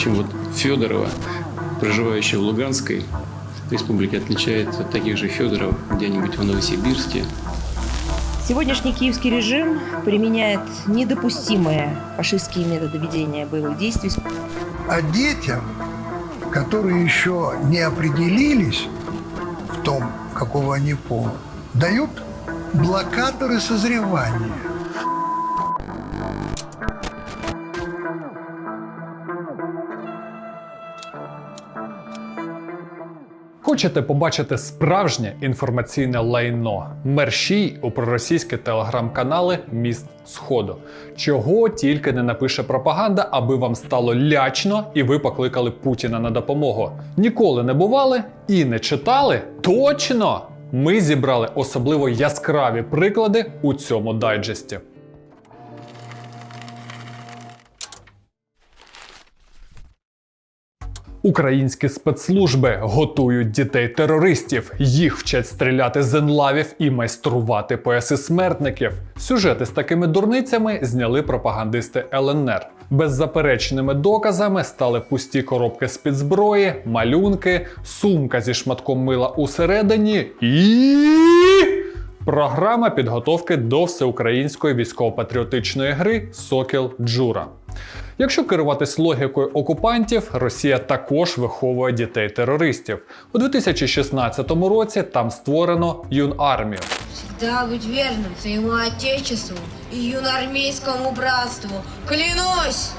чем вот Федорова, проживающая в Луганской республике, отличает от таких же Федоров где-нибудь в Новосибирске. Сегодняшний киевский режим применяет недопустимые фашистские методы ведения боевых действий. А детям, которые еще не определились в том, какого они пола, дают блокаторы созревания. Хочете побачити справжнє інформаційне лайно? Мерщій у проросійські телеграм-канали Міст Сходу. Чого тільки не напише пропаганда, аби вам стало лячно і ви покликали Путіна на допомогу. Ніколи не бували і не читали? Точно! Ми зібрали особливо яскраві приклади у цьому дайджесті. Українські спецслужби готують дітей терористів. Їх вчать стріляти з енлавів і майструвати пояси смертників. Сюжети з такими дурницями зняли пропагандисти ЛНР. Беззаперечними доказами стали пусті коробки з під зброї, малюнки, сумка зі шматком мила усередині і. Програма підготовки до всеукраїнської військово-патріотичної гри Сокіл Джура. Якщо керуватись логікою окупантів, Росія також виховує дітей-терористів. У 2016 році там створено юнармію. Всегда быть верным своему отечеству и юноармейскому братству. Клянусь!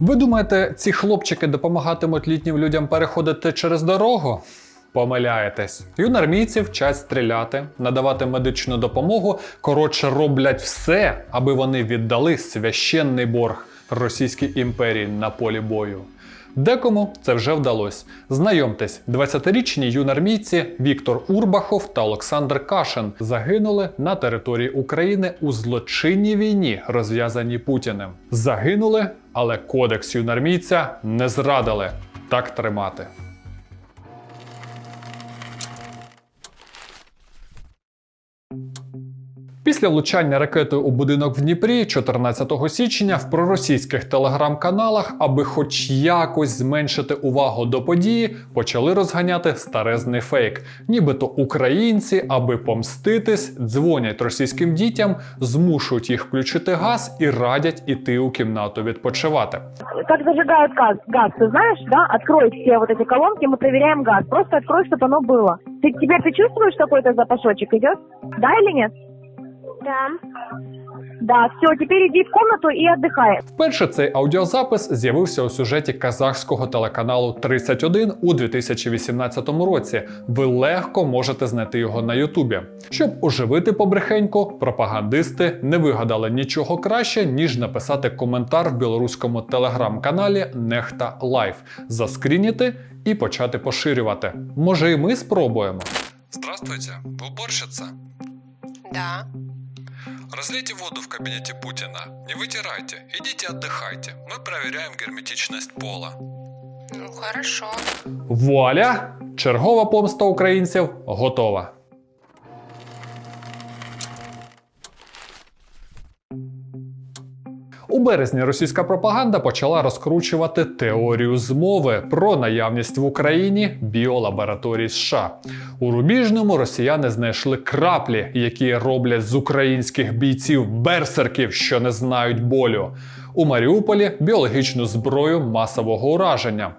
Ви думаєте, ці хлопчики допомагатимуть літнім людям переходити через дорогу? Помиляєтесь. Юнармійці вчать стріляти, надавати медичну допомогу, коротше роблять все, аби вони віддали священний борг Російській імперії на полі бою. Декому це вже вдалося. Знайомтесь, 20-річні юнармійці Віктор Урбахов та Олександр Кашин загинули на території України у злочинній війні, розв'язаній Путіним. Загинули, але кодекс юнармійця не зрадили. Так тримати. Після влучання ракетою у будинок в Дніпрі 14 січня в проросійських телеграм-каналах, аби хоч якось зменшити увагу до події, почали розганяти старезний фейк. Нібито українці, аби помститись, дзвонять російським дітям, змушують їх включити газ і радять іти у кімнату відпочивати. как зажигают газ, газ, ты знаешь, да? Открой все вот эти колонки, мы проверяем газ. Просто открой, чтобы оно было. Ты теперь ты чувствуешь какой-то запашочек идет? Да или нет? Да. Да, все, теперь иди в комнату и отдыхай. Вперше цей аудіозапис з'явився у сюжеті казахського телеканалу 31 у 2018 році. Ви легко можете знайти його на Ютубі. Щоб оживити побрехеньку, пропагандисти не вигадали нічого краще, ніж написати коментар в білоруському телеграм-каналі Нехта Лайф, заскрініти і почати поширювати. Може, і ми спробуємо. Здравствуйте, ви уборщиця? Да. Разлейте воду в кабинете Путина. Не вытирайте. Идите отдыхайте. Мы проверяем герметичность пола. Ну, хорошо. Вуаля! Чергова помста українців готова. У березні російська пропаганда почала розкручувати теорію змови про наявність в Україні біолабораторій США. У Рубіжному росіяни знайшли краплі, які роблять з українських бійців берсерків, що не знають болю. У Маріуполі біологічну зброю масового ураження.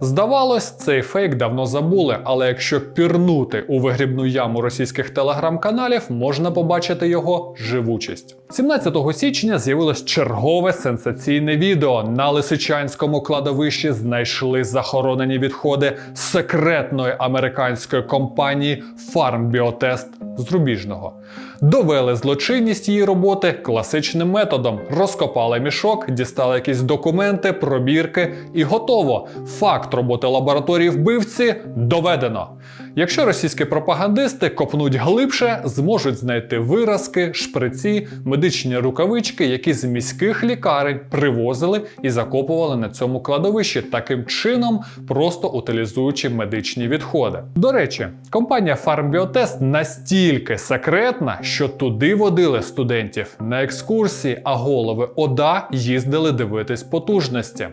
Здавалось, цей фейк давно забули, але якщо пірнути у вигрібну яму російських телеграм-каналів, можна побачити його живучість. 17 січня з'явилось чергове сенсаційне відео. На Лисичанському кладовищі знайшли захоронені відходи секретної американської компанії Farm Biotest з Рубіжного. Довели злочинність її роботи класичним методом: розкопали мішок, дістали якісь документи, пробірки і готово. Факт роботи лабораторії вбивці доведено. Якщо російські пропагандисти копнуть глибше, зможуть знайти виразки, шприці, медичні рукавички, які з міських лікарень привозили і закопували на цьому кладовищі, таким чином просто утилізуючи медичні відходи. До речі, компанія Farmbiotest настільки секретна, що туди водили студентів на екскурсії, а голови ОДА їздили дивитись потужності.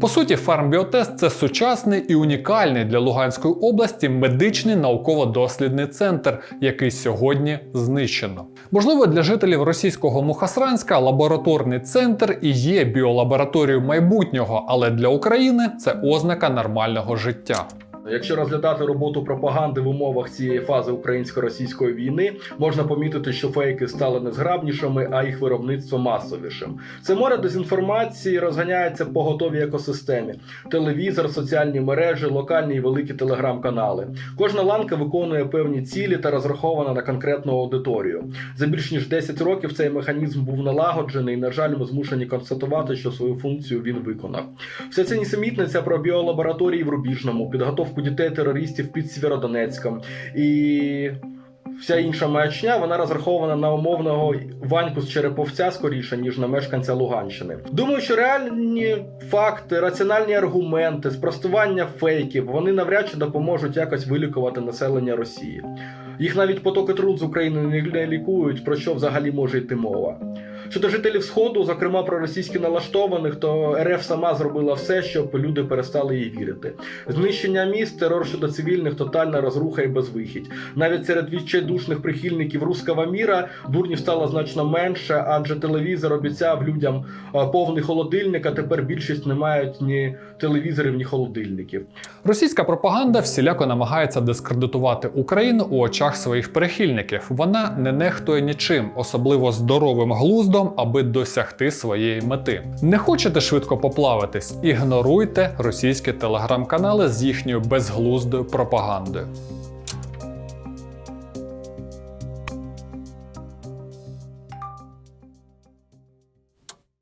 По суті, Farmbiotest – це сучасний і унікальний для Луганської області медичний науково-дослідний центр, який сьогодні знищено. Можливо, для жителів російського Мухасранська лабораторний центр і є біолабораторією майбутнього, але для України це ознака нормального життя. Якщо розглядати роботу пропаганди в умовах цієї фази українсько-російської війни, можна помітити, що фейки стали незграбнішими, а їх виробництво масовішим. Це море дезінформації розганяється по готовій екосистемі: телевізор, соціальні мережі, локальні і великі телеграм-канали. Кожна ланка виконує певні цілі та розрахована на конкретну аудиторію. За більш ніж 10 років цей механізм був налагоджений. і, На жаль, ми змушені констатувати, що свою функцію він виконав. Вся ця нісенітниця про біолабораторії в Рубіжному, підготовку дітей-терористів під Сєвєродонецьком і вся інша маячня, вона розрахована на умовного Ваньку з Череповця скоріше, ніж на мешканця Луганщини. Думаю, що реальні факти, раціональні аргументи, спростування фейків, вони навряд чи допоможуть якось вилікувати населення Росії. Їх навіть потоки труд з України не лікують, про що взагалі може йти мова. Щодо жителів Сходу, зокрема про російськи налаштованих, то РФ сама зробила все, щоб люди перестали їй вірити. Знищення міст, терор щодо цивільних, тотальна розруха і безвихідь. Навіть серед відчайдушних прихильників руского міра дурнів стало значно менше, адже телевізор обіцяв людям повний холодильник, а тепер більшість не мають ні телевізорів, ні холодильників. Російська пропаганда всіляко намагається дискредитувати Україну у очах своїх прихильників. Вона не нехтує нічим, особливо здоровим глуздом, аби досягти своєї мети. Не хочете швидко поплаватись? Ігноруйте російські телеграм-канали з їхньою безглуздою пропагандою.